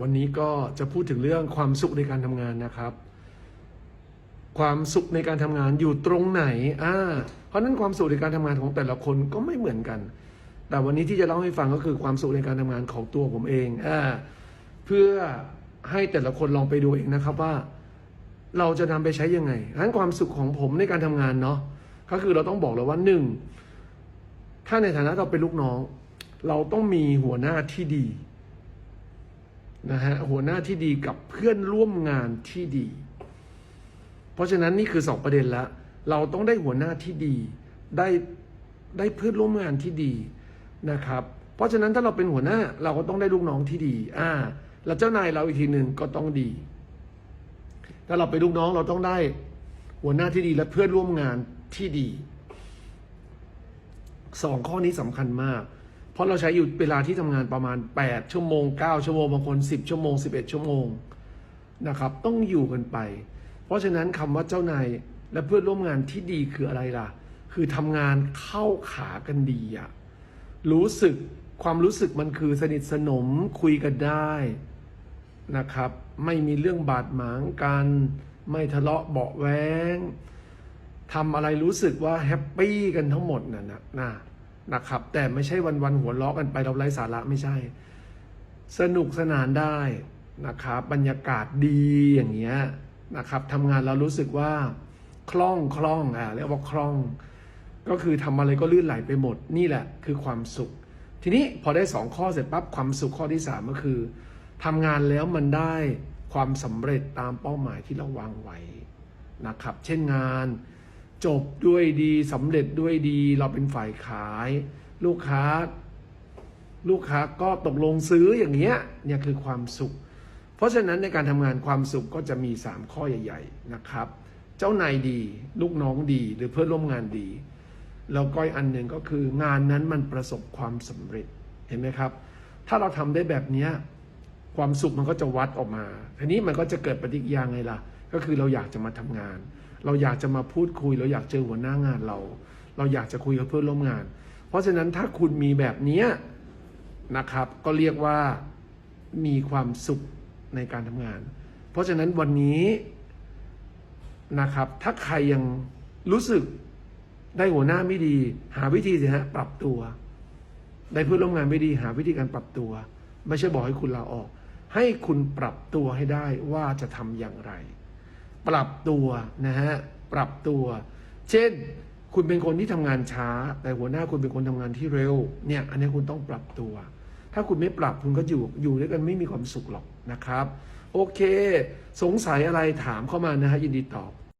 วันนี้ก็จะพูดถึงเรื่องความสุขในการทำงานนะครับ ความสุขในการทำงานอยู่ตรงไหนอ่าเพราะนั้นความสุขในการทำงานของแต่ละคนก็ไม่เหมือนกัน แต่วันนี้ที่จะเล่าให้ฟังก็คือความสุขในการทำงานของตัวผมเองอ่าเพื่อให้แต่ละคนลองไปดูเองนะครับว่า เราจะนำไปใช้ยังไงงั้นความสุขของผมในการทำงานเนาะก็คือเราต้องบอกเลยว่าหนึ่งถ้าในฐานะเราเป็นลูกน้อง เราต้องมีหัวหน้าที่ดี นะฮะหัวหน้าที่ดีกับเพื่อนร่วมงานที่ดี เพราะฉะนั้นนี่คือสองประเด็นละเราต้องได้หัวหน้าที่ดี ได้ได้เพื่อนร่วมงานที่ดีนะครับ เพราะฉะนั้นถ้าเราเป็นหัวหน้าเราก็ต้องได้ลูกน้องที่ดี อ่า แล้วเจ้านายเราอีกทีหนึ่งก็ต้องดี ถ้าเราเป็นลูกน้องเราต้องได้หัวหน้าที่ดีและเพื่อนร่วมงานที่ดีสองข้อนี้สำคัญมาก ราะเราใช้อยู่เวลาที่ทำงานประมาณ 8 ชั่วโมง 9 ชั่วโมงบางคน 10 ชั่วโมง 11 ชั่วโมงนะครับ ต้องอยู่กันไป เพราะฉะนั้นคำว่าเจ้านายและเพื่อนร่วมงานที่ดีคืออะไรล่ะ คือทำงานเข้าขากันดีอะรู้สึกความรู้สึกมันคือสนิทสนมคุยกันได้นะครับ ไม่มีเรื่องบาดหมางกัน ไม่ทะเลาะเบาแวงทำอะไรรู้สึกว่าแฮปปี้กันทั้งหมดน่ะนะนะ นะครับ แต่ไม่ใช่วันๆหัวเราะกันไปเราไร้สาระไม่ใช่ สนุกสนานได้นะครับ บรรยากาศดีอย่างเงี้ยนะครับทำงานเรารู้สึกว่าคล่องคล่องอ่าเรียกว่าคล่อง ก็คือทำอะไรก็ลื่นไหลไปหมดนี่แหละ คือความสุข ทีนี้พอได้สองข้อเสร็จปั๊บความสุขข้อที่สามก็คือทำงานแล้วมันได้ความสำเร็จตามเป้าหมายที่เราวางไว้นะครับ เช่นงาน จบด้วยดีสำเร็จด้วยดี เราเป็นฝ่ายขาย ลูกค้า ลูกค้าก็ตกลงซื้ออย่างเงี้ยเนี่ยคือความสุข เพราะฉะนั้นในการทำงานความสุขก็จะมี 3 ข้อใหญ่ ๆ นะครับ เจ้านายดี ลูกน้องดี หรือเพื่อนร่วมงานดีแล้วก็อีกอันหนึ่งก็คืองานนั้นมันประสบความสำเร็จเห็นไหมครับ ถ้าเราทำได้แบบเนี้ยความสุขมันก็จะวัดออกมาทีนี้มันก็จะเกิดปฏิกิริยาไงล่ะ ก็คือเราอยากจะมาทำงาน เราอยากจะมาพูดคุย เราอยากเจอหัวหน้างานเรา เราอยากจะคุยกับเพื่อนร่วมงาน เพราะฉะนั้นถ้าคุณมีแบบนี้นะครับ ก็เรียกว่ามีความสุขในการทำงาน เพราะฉะนั้นวันนี้นะครับ ถ้าใครยังรู้สึกได้หัวหน้าไม่ดี หาวิธีสิฮะปรับตัว ได้เพื่อนร่วมงานไม่ดี หาวิธีการปรับตัว ไม่ใช่บอกให้คุณลาออก ให้คุณปรับตัวให้ได้ว่าจะทำอย่างไร ปรับตัวนะฮะปรับตัว เช่น คุณเป็นคนที่ทำงานช้า แต่หัวหน้าคุณเป็นคนทำงานที่เร็วเนี่ยอันนี้คุณต้องปรับตัว ถ้าคุณไม่ปรับคุณก็อยู่อยู่ด้วยกันไม่มีความสุขหรอกนะครับ โอเค สงสัยอะไรถามเข้ามานะฮะยินดีตอบ